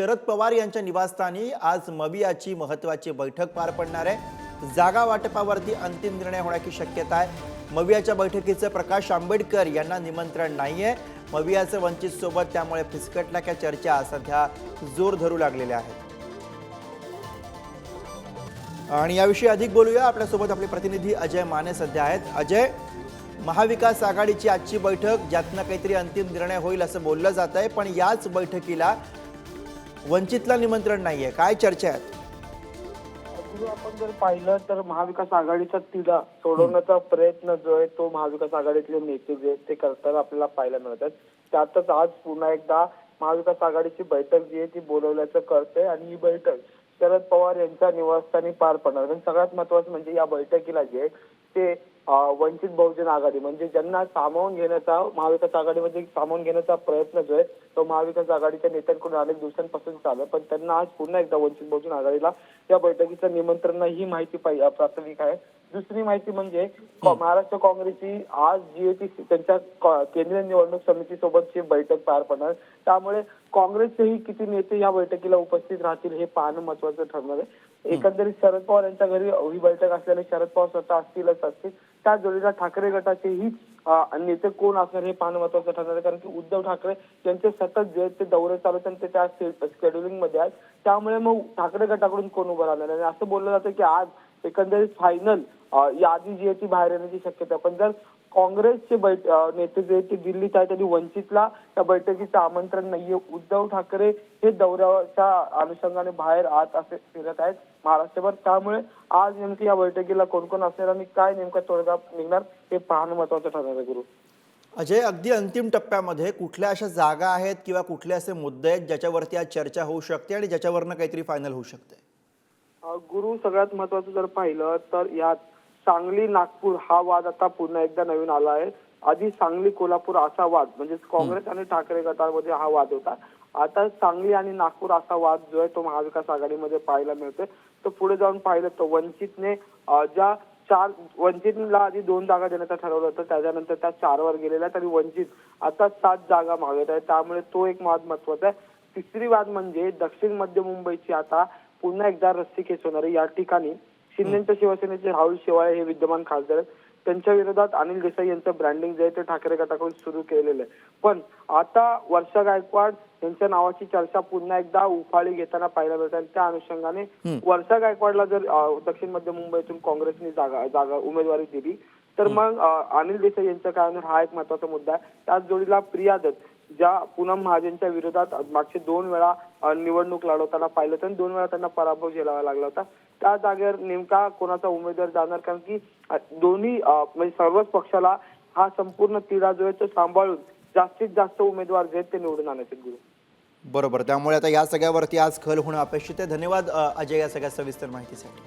शरद पवार यांच्या निवासस्थानी आज मवियाची महत्वाची बैठक पार पडणार आहे. जागा वाटपावरती अंतिम निर्णय होण्याची शक्यता आहे. मवियाच्या बैठकीचं प्रकाश आंबेडकर यांना निमंत्रण नाहीये. मवियाचं वंचित सोबत त्यामुळे फिसकटल्याच्या चर्चा सध्या जोर धरू लागलेल्या आहेत. आणि याविषयी अधिक बोलूया. आपल्यासोबत आपले प्रतिनिधी अजय माने सध्या आहेत. अजय महाविकास आघाडीची आजची बैठक ज्यातनं काहीतरी अंतिम निर्णय होईल असं बोललं जात आहे पण याच बैठकीला वंचितला निमंत्रण नाहीये. काय चर्चा आहेत आपण जर पाहिलं तर महाविकास आघाडीचा तिढा सोडवण्याचा प्रयत्न जो आहे तो महाविकास आघाडीतले नेते जे आहेत ते करताना आपल्याला पाहायला मिळतात. त्यातच आज पुन्हा एकदा महाविकास आघाडीची बैठक जी आहे ती बोलवल्याचं कळतंय आणि ही बैठक शरद पवार यांच्या निवासस्थानी पार पडणार. आणि सगळ्यात महत्वाचं म्हणजे या बैठकीला जे आहे ते वंचित बहुजन आघाडी म्हणजे ज्यांना सामावून घेण्याचा महाविकास आघाडीमध्ये सामावून घेण्याचा प्रयत्न जो आहे तो महाविकास आघाडीच्या नेत्यांकडून अनेक दिवसांपासून चालू पण त्यांना आज पुन्हा एकदा वंचित बहुजन आघाडीला या बैठकीचं निमंत्रण ही माहिती प्राथमिक आहे. दुसरी माहिती म्हणजे महाराष्ट्र काँग्रेसची आज जी त्यांच्या केंद्रीय निवडणूक समिती सोबतची बैठक पार पडणार त्यामुळे काँग्रेसचेही किती नेते या बैठकीला उपस्थित राहतील हे पाहणं महत्वाचं ठरणार आहे. एकंदरीत शरद पवार यांच्या घरी ही बैठक असल्याने शरद पवार स्वतः असतीलच असतील. त्या जोडीला ठाकरे गटाचेही नेते कोण असणार हे पाहणं महत्वाचं ठरणार आहे. कारण की उद्धव ठाकरे यांचे सतत जे ते दौरे चालू आहेत आणि ते त्या शेड्युलिंगमध्ये आहेत. त्यामुळे मग ठाकरे गटाकडून कोण उभं राहणार? आणि असं बोललं जातं की आज एकंदरीत फायनल यादी जी आहे ती बाहेर येण्याची शक्यता पण जर काँग्रेसचे बैठ नेते जे ते दिल्लीत आहेत त्यांनी वंचितला त्या बैठकीचं आमंत्रण नाहीये. उद्धव ठाकरे हे दौऱ्याच्या अनुषंगाने बाहेर आत असे फिरत आहेत महाराष्ट्रभर. त्यामुळे आज नेमकी या बैठकीला कोण कोण असणार आणि काय नेमका तोडगा निघणार हे पाहणं महत्वाचं ठरणार आहे गुरु. अजय अगदी अंतिम टप्प्यामध्ये कुठल्या अशा जागा आहेत किंवा कुठले असे मुद्दे आहेत ज्याच्यावरती आज चर्चा होऊ शकते आणि ज्याच्यावरनं काहीतरी फायनल होऊ शकते गुरु सगळ्यात महत्वाचं जर पाहिलं तर यात सांगली नागपूर हा वाद आता पुन्हा एकदा नवीन आला आहे. आधी सांगली कोल्हापूर असा वाद म्हणजे काँग्रेस आणि ठाकरे गटामध्ये हा वाद होता. आता सांगली आणि नागपूर असा वाद जो आहे तो महाविकास आघाडीमध्ये पाहायला मिळतोय. तो पुढे जाऊन पाहिलं तर वंचितने ज्या चार वंचितला आधी दोन जागा देण्याचं ठरवलं होतं त्याच्यानंतर त्या चारवर गेलेल्या आणि वंचित आता सात जागा मागत आहे. त्यामुळे तो एक वाद महत्त्वाचा आहे. तिसरी वाद म्हणजे दक्षिण मध्य मुंबईची आता पुन्हा एकदा रस्सीखेच होणार आहे या ठिकाणी शिंदेच्या शिवसेनेचे राहुल शेवाळे हे विद्यमान खासदार आहेत त्यांच्या विरोधात अनिल देसाई यांचं ब्रँडिंग जे आहे ते ठाकरे गटाकडून सुरू केलेलं आहे. पण आता वर्षा गायकवाड यांच्या नावाची चर्चा पुन्हा एकदा उफाळी घेताना पाहायला मिळते आणि त्या अनुषंगाने वर्षा गायकवाडला जर दक्षिण मध्य मुंबईतून काँग्रेसने जागा जागा उमेदवारी दिली तर मग अनिल देसाई यांचं काय होणार हा एक महत्त्वाचा मुद्दा आहे. त्याच जोडीला प्रिया दत्त ज्या पूनम महाजनच्या विरोधात मागचे दोन वेळा निवडणूक लढवताना पाहिलं तर दोन वेळा त्यांना पराभव झेलावा लागला होता. त्या जागेवर नेमका कोणाचा उमेदवार जाणार? कारण की दोन्ही म्हणजे सर्वच पक्षाला हा संपूर्ण तिढा जो आहे तो सांभाळून जास्तीत जास्त उमेदवार जे आहेत ते निवडून आणायचे गुरु. बरोबर. त्यामुळे आता या सगळ्यावरती आज खल होणं अपेक्षित आहे. धन्यवाद अजय या सगळ्या सविस्तर माहितीसाठी.